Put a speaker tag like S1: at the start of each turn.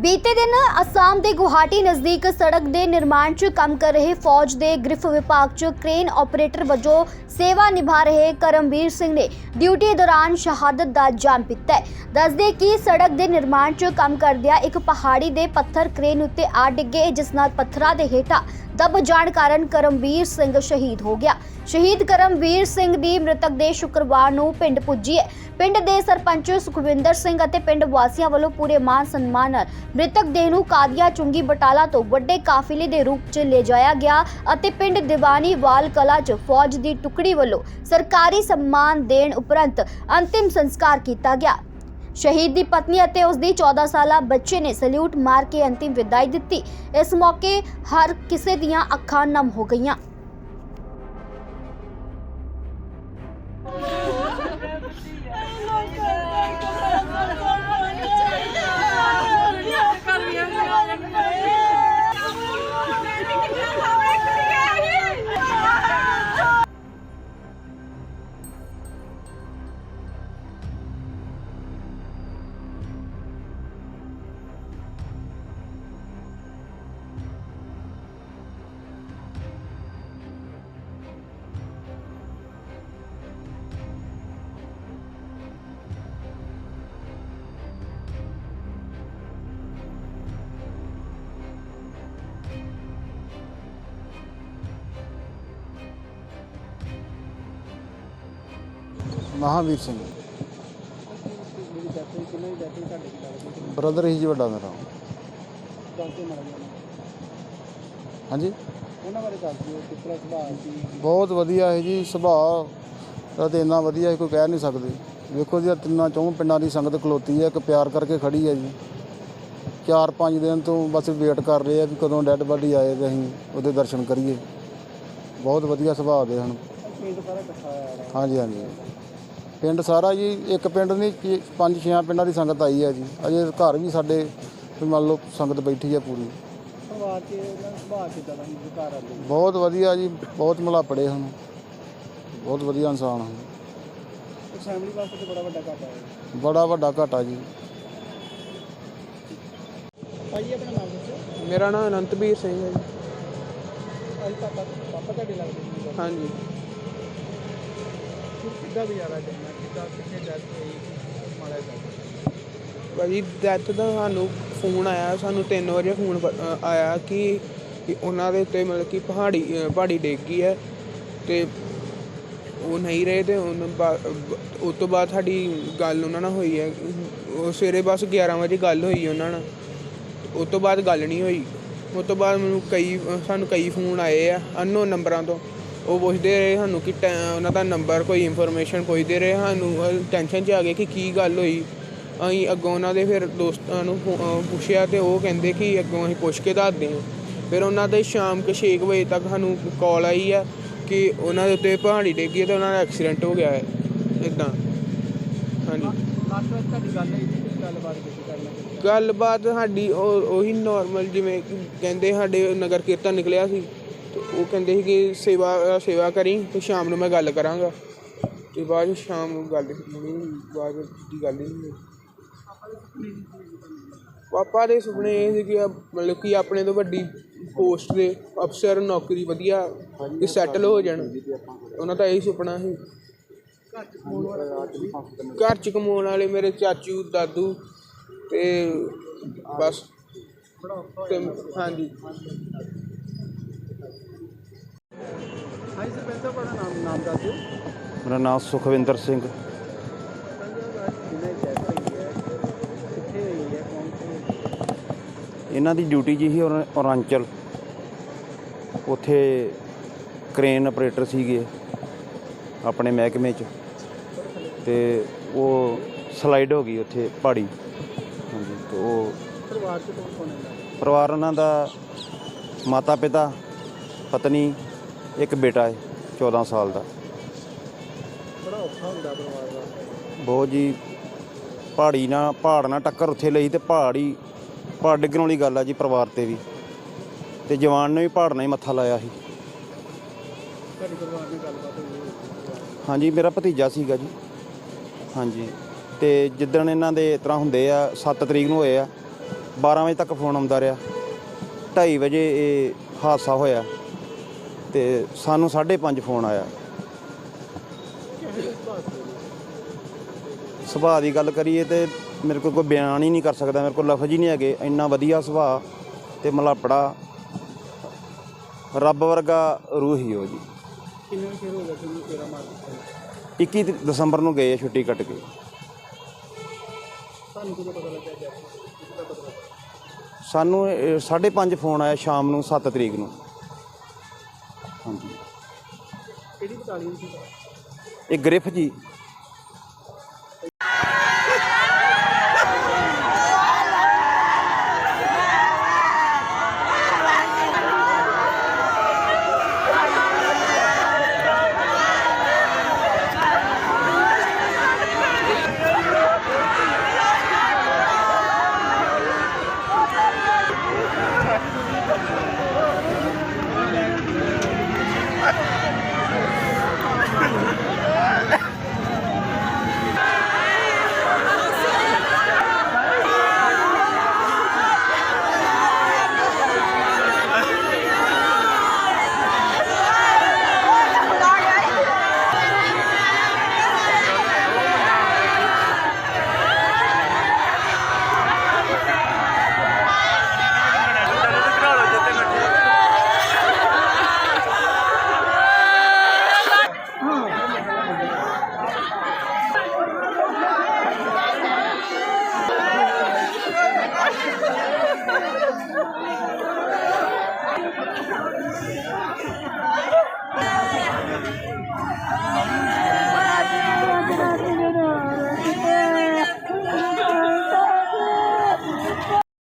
S1: ਬੀਤੇ ਦਿਨ ਅਸਾਮ ਦੇ ਗੁਹਾਟੀ ਨਜ਼ਦੀਕ ਸੜਕ ਦੇ ਨਿਰਮਾਣ 'ਚ ਕੰਮ ਕਰ ਰਹੇ ਫੌਜ ਦੇ ਗ੍ਰਿਫ ਵਿਭਾਗ 'ਚ ਕ੍ਰੇਨ ਆਪਰੇਟਰ ਵਜੋਂ ਸੇਵਾ ਨਿਭਾ ਰਹੇ ਕਰਮਵੀਰ ਸਿੰਘ ਨੇ ਡਿਊਟੀ ਦੌਰਾਨ ਸ਼ਹਾਦਤ ਦਾ ਜਾਮ ਪੀਤਾ ਦੱਸਦੇ ਕਿ ਸੜਕ ਦੇ ਨਿਰਮਾਣ 'ਚ ਕੰਮ ਕਰਦਿਆਂ ਇੱਕ ਪਹਾੜੀ ਦੇ ਪੱਥਰ ਕ੍ਰੇਨ ਉੱਤੇ ਆ ਡਿੱਗੇ, ਜਿਸ ਨਾਲ ਪੱਥਰਾਂ ਦੇ ਹੇਠਾਂ ਦਬ ਜਾਣ ਕਾਰਨ ਕਰਮਵੀਰ ਸਿੰਘ ਸ਼ਹੀਦ ਹੋ ਗਿਆ। ਸ਼ਹੀਦ ਕਰਮਵੀਰ ਸਿੰਘ ਦੀ ਮ੍ਰਿਤਕ ਦੇ ਸ਼ੁੱਕਰਵਾਰ ਨੂੰ ਪਿੰਡ ਪੁੱਜੀ ਹੈ। ਪਿੰਡ ਦੇ ਸਰਪੰਚ ਸੁਖਵਿੰਦਰ ਸਿੰਘ ਅਤੇ ਪਿੰਡ ਵਾਸੀਆਂ ਵੱਲੋਂ ਪੂਰੇ ਮਾਨ ਸਨਮਾਨ ਨਾਲ ਮ੍ਰਿਤਕ ਦੇਹ ਨੂੰ ਕਾਦੀਆ ਚੁੰਗੀ ਬਟਾਲਾ ਤੋਂ ਵੱਡੇ ਕਾਫਿਲੇ ਦੇ ਰੂਪ 'ਚ ਲੈ ਜਾਇਆ ਗਿਆ ਅਤੇ ਪਿੰਡ ਦੀਵਾਨੀ ਵਾਲ ਕਲਾ 'ਚ ਫੌਜ ਦੀ ਟੁਕੜੀ ਵੱਲੋਂ ਸਰਕਾਰੀ ਸਨਮਾਨ ਦੇਣ ਉਪਰੰਤ ਅੰਤਿਮ ਸੰਸਕਾਰ ਕੀਤਾ ਗਿਆ। ਸ਼ਹੀਦ ਦੀ ਪਤਨੀ ਅਤੇ ਉਸ ਦੀ 14 ਸਾਲਾ ਬੱਚੇ ਨੇ ਸਲੂਟ ਮਾਰ ਕੇ ਅੰਤਿਮ ਵਿਦਾਈ ਦਿੱਤੀ। ਇਸ ਮੌਕੇ ਹਰ ਕਿਸੇ ਦੀਆਂ ਅੱਖਾਂ ਨਮ ਹੋ ਗਈਆਂ।
S2: ਮਹਾਵੀਰ ਸਿੰਘ। ਬ੍ਰਦਰ ਹੀ ਜੀ ਵੱਡਾ ਮੇਰਾ। ਹਾਂਜੀ?
S3: ਉਹਨਾਂ ਬਾਰੇ ਦੱਸ ਦਿਓ ਕਿਸ ਤਰ੍ਹਾਂ ਸੁਭਾਅ ਸੀ
S2: ਬਹੁਤ ਵਧੀਆ ਹੈ ਜੀ ਸੁਭਾਅ ਦਾ ਤੇ ਇੰਨਾ ਵਧੀਆ ਹੈ ਕੋਈ ਕਹਿ ਨਹੀਂ ਸਕਦੇ। ਵੇਖੋ ਜੀ, ਆਹ ਤਿੰਨਾਂ ਚੌਂ ਪਿੰਡਾਂ ਦੀ ਸੰਗਤ ਖਲੋਤੀ ਹੈ, ਇੱਕ ਪਿਆਰ ਕਰਕੇ ਖੜੀ ਹੈ ਜੀ। ਚਾਰ ਪੰਜ ਦਿਨ ਤੋਂ ਬਸ ਵੇਟ ਕਰ ਰਹੇ ਆ ਵੀ ਕਦੋਂ ਡੈੱਡ ਬਾਡੀ ਆਏ ਤੇ ਅਸੀਂ ਉਹਦੇ ਦਰਸ਼ਨ ਕਰੀਏ। ਬਹੁਤ ਵਧੀਆ ਸੁਭਾਅ ਦੇ ਹਨ।
S3: ਪਿੰਡ ਸਾਰਾ ਇਕੱਠਾ ਹੋਇਆ
S2: ਹਾਂਜੀ ਹਾਂਜੀ। ਪਿੰਡ ਸਾਰਾ ਜੀ ਇੱਕ ਪਿੰਡ ਨਹੀਂ ਕੀ- ਪੰਜ ਛੇ ਪਿੰਡਾਂ ਦੀ ਸੰਗਤ ਆਈ ਹੈ ਜੀ। ਅਜੇ ਘਰ ਵੀ ਸਾਡੇ ਵੀ ਮੰਨ ਲਓ ਸੰਗਤ ਬੈਠੀ ਹੈ ਪੂਰੀ।
S3: ਪਰਿਵਾਰ 'ਚ ਇਹਨਾਂ ਦਾ ਸੁਭਾਅ ਕਿੱਦਾਂ ਦਾ ਸੀ ਜੋ? ਘਰ ਆਉਂਦੇ
S2: ਬਹੁਤ ਵਧੀਆ ਜੀ ਬਹੁਤ ਮਲਾਪੜੇ ਹਨ। ਬਹੁਤ ਵਧੀਆ ਇਨਸਾਨ ਹਨ।
S3: ਤੇ ਫੈਮਿਲੀ ਵਾਸਤੇ ਤੇ ਬੜਾ ਵੱਡਾ ਘਾਟਾ ਹੈ।
S2: ਬੜਾ ਵੱਡਾ ਘਾਟਾ ਜੀ।
S3: ਭਾਈ ਆਪਣਾ ਨਾਮ ਦੱਸੋ।
S4: ਮੇਰਾ ਨਾਮ ਅਨੰਤਵੀਰ ਸਿੰਘ ਹੈ ਜੀ।
S3: ਅੱਜ ਪਾਪਾ ਪਾਪਾ ਤੁਹਾਡੇ ਲੱਗਦੇ ਸੀ
S4: ਹਾਂਜੀ।
S3: ਕਿੱਦਾਂ ਗੁਜ਼ਾਰਾ ਕਰਨਾ ਕਿੱਦਾਂ ਕਿੱਥੇ ਡੈਥ ਹੋਈ ਮਾੜਾ ਜਿਹਾ
S4: ਭਾਜੀ ਡੈਥ ਦਾ ਸਾਨੂੰ ਫੋਨ ਆਇਆ, ਸਾਨੂੰ 3 ਵਜੇ ਫੋਨ ਆਇਆ ਕਿ ਕਿ ਉਹਨਾਂ ਦੇ ਉੱਤੇ ਮਤਲਬ ਕਿ ਪਹਾੜੀ ਪਹਾੜੀ ਡਿੱਗ ਗਈ ਹੈ ਤੇ ਉਹ ਨਹੀਂ ਰਹੇ ਤੇ ਉਹਨਾਂ ਬਾ- ਉਸ ਤੋਂ ਬਾਅਦ ਸਾਡੀ ਗੱਲ ਉਹਨਾਂ ਨਾਲ ਹੋਈ ਹੈ। ਉਹ ਸਵੇਰੇ ਬਸ 11 ਵਜੇ ਗੱਲ ਹੋਈ ਉਹਨਾਂ ਨਾਲ। ਉਸ ਤੋਂ ਬਾਅਦ ਗੱਲ ਨਹੀਂ ਹੋਈ। ਉਸ ਤੋਂ ਬਾਅਦ ਮੈਨੂੰ ਕਈ ਸਾਨੂੰ ਕਈ ਫੋਨ ਆਏ ਆ, ਅਨਨੋਨ ਨੰਬਰਾਂ ਤੋਂ। ਉਹ ਪੁੱਛਦੇ ਰਹੇ ਸਾਨੂੰ ਕਿ ਉਹਨਾਂ ਦਾ ਨੰਬਰ ਕੋਈ ਇਨਫੋਰਮੇਸ਼ਨ ਪੁੱਛਦੇ ਰਹੇ ਸਾਨੂੰ ਟੈਨਸ਼ਨ 'ਚ ਆ ਗਏ ਕਿ ਕੀ ਗੱਲ ਹੋਈ। ਅਸੀਂ ਅੱਗੋਂ ਉਹਨਾਂ ਦੇ ਫਿਰ ਦੋਸਤਾਂ ਨੂੰ ਪੁੱਛਿਆ ਤੇ ਉਹ ਕਹਿੰਦੇ ਕਿ ਅੱਗੋਂ ਅਸੀਂ ਪੁੱਛ ਕੇ ਦੱਸਦੇ ਹਾਂ। ਫਿਰ ਉਹਨਾਂ ਦੇ ਸ਼ਾਮ ਕੇ 6 ਵਜੇ ਤੱਕ ਸਾਨੂੰ ਕਾਲ ਆਈ ਆ ਕਿ ਉਹਨਾਂ ਦੇ ਉੱਤੇ ਪਹਾੜੀ ਡਿੱਗੀ ਤੇ ਉਹਨਾਂ ਦਾ ਐਕਸੀਡੈਂਟ ਹੋ ਗਿਆ ਹੈ। ਇਦਾਂ ਹਾਂਜੀ।
S3: ਲਾਸਟ ਵਾਰ ਤੁਹਾਡੀ ਗੱਲ ਹੋਈ ਸੀ ਕਿਸ ਗੱਲਬਾਤ
S4: ਗੱਲਬਾਤ ਸਾਡੀ ਉਹ ਉਹੀ ਨਾਰਮਲ ਜਿਵੇਂ ਕਹਿੰਦੇ ਸਾਡੇ ਨਗਰ ਕੀਰਤਨ ਨਿਕਲਿਆ ਸੀ। ਉਹ ਕਹਿੰਦੇ ਸੀ ਕਿ ਸੇਵਾ ਸੇਵਾ ਕਰੀ ਤੇ ਸ਼ਾਮ ਨੂੰ ਮੈਂ ਗੱਲ ਕਰਾਂਗਾ। ਤੇ ਬਾਅਦ 'ਚ ਸ਼ਾਮ ਨੂੰ ਗੱਲ ਹੋਈ, ਬਾਅਦ ਦੀ ਗੱਲ ਹੀ ਨਹੀਂ ਹੋਈ। ਪਾਪਾ ਦੇ ਸੁਪਨੇ ਇਹ ਸੀ ਕਿ ਮਤਲਬ ਕਿ ਆਪਣੇ ਤੋਂ ਵੱਡੀ ਪੋਸਟ ਦੇ ਅਫਸਰ ਨੌਕਰੀ ਵਧੀਆ ਕਿ ਸੈਟਲ ਹੋ ਜਾਣ। ਉਹਨਾਂ ਦਾ ਇਹੀ ਸੁਪਨਾ ਸੀ। ਘਰ ਚ ਕਮਾਉਣ ਵਾਲੇ ਮੇਰੇ ਚਾਚੂ ਦਾਦੂ ਤੇ ਬਸ ਹਾਂਜੀ।
S3: ਹਾਂਜੀ ਸਰਪੰਚ ਸਾਹਿਬ ਆਪਣਾ ਨਾਮ ਨਾਮ ਦੱਸ ਦਿਓ।
S5: ਮੇਰਾ ਨਾਮ ਸੁਖਵਿੰਦਰ ਸਿੰਘ। ਇਹਨਾਂ ਦੀ ਡਿਊਟੀ ਜੀ ਸੀ ਔਰ- ਔਰਾਂਚਲ। ਉੱਥੇ ਕ੍ਰੇਨ ਆਪਰੇਟਰ ਸੀਗੇ ਆਪਣੇ ਮਹਿਕਮੇ 'ਚ। ਤੇ ਉਹ ਸਲਾਈਡ ਹੋ ਗਈ ਉੱਥੇ ਪਹਾੜੀ। ਹਾਂਜੀ ਤੇ ਉਹ
S3: ਪਰਿਵਾਰ 'ਚ ਕੌਣ ਕੌਣ ਹੈ
S5: ਪਰਿਵਾਰ ਉਹਨਾਂ ਦਾ ਮਾਤਾ ਪਿਤਾ ਪਤਨੀ ਇੱਕ ਬੇਟਾ ਹੈ 14 ਸਾਲ ਦਾ।
S3: ਬੜਾ ਔਖਾ ਹੁੰਦਾ ਪਰਿਵਾਰ ਦਾ।
S5: ਬਹੁਤ ਜੀ ਪਹਾੜੀ ਨਾਲ ਪਹਾੜ ਨਾਲ ਟੱਕਰ ਉੱਥੇ ਲਈ ਤੇ ਪਹਾੜੀ ਪਹਾੜ ਡਿੱਗਣ ਵਾਲੀ ਗੱਲ ਆ ਜੀ ਪਰਿਵਾਰ ਤੇ ਵੀ। ਤੇ ਜਵਾਨ ਨੇ ਵੀ ਪਹਾੜ ਨਾਲ ਹੀ ਮੱਥਾ ਲਾਇਆ ਸੀ। ਹਾਂਜੀ ਮੇਰਾ ਭਤੀਜਾ ਸੀਗਾ ਜੀ। ਹਾਂਜੀ ਤੇ ਜਿੱਦਣ ਇਹਨਾਂ ਦੇ ਇਸ ਤਰ੍ਹਾਂ ਹੁੰਦੇ ਆ 7 ਤਰੀਕ ਨੂੰ ਹੋਏ ਆ 12 ਵਜੇ ਤੱਕ ਫੋਨ ਆਉਂਦਾ ਰਿਹਾ। 2:30 ਵਜੇ ਇਹ ਹਾਦਸਾ ਹੋਇਆ। ਤੇ ਸਾਨੂੰ 5:30 ਫੋਨ ਆਇਆ। ਸੁਭਾਅ ਦੀ ਗੱਲ ਕਰੀਏ ਤੇ ਮੇਰੇ ਕੋਲ ਕੋਈ ਬਿਆਨ ਹੀ ਨਹੀਂ ਕਰ ਸਕਦਾ ਮੇਰੇ ਕੋਲ ਲਫ਼ਜ਼ ਹੀ ਨਹੀਂ ਹੈਗੇ। ਇੰਨਾ ਵਧੀਆ ਸੁਭਾਅ ਤੇ ਮਲਾਪੜਾ ਰੱਬ ਵਰਗਾ ਰੂਹ ਹੀ ਉਹ ਜੀ।
S3: ਕਿੰਨੇ ਚਿਰ ਹੋ ਗਿਆ ਤੁਹਾਨੂੰ ਤੇਰਾ ਮਾਰ ਦਿੱਤਾ?
S5: 21 ਦ- ਦਸੰਬਰ ਨੂੰ ਗਏ ਛੁੱਟੀ ਕੱਟ ਕੇ।
S3: ਤੁਹਾਨੂੰ ਪਤਾ ਕਿਹਦਾ ਪਤਾ
S5: ਸਾਨੂੰ 5:30 ਫੋਨ ਆਇਆ ਸ਼ਾਮ ਨੂੰ 7 ਤਰੀਕ ਨੂੰ। ਹਾਂਜੀ।
S3: ਕਿਹੜੀ ਬਟਾਲੀਅਨ ਸੀ
S5: ਇਹ ਗ੍ਰਿਫ ਜੀ।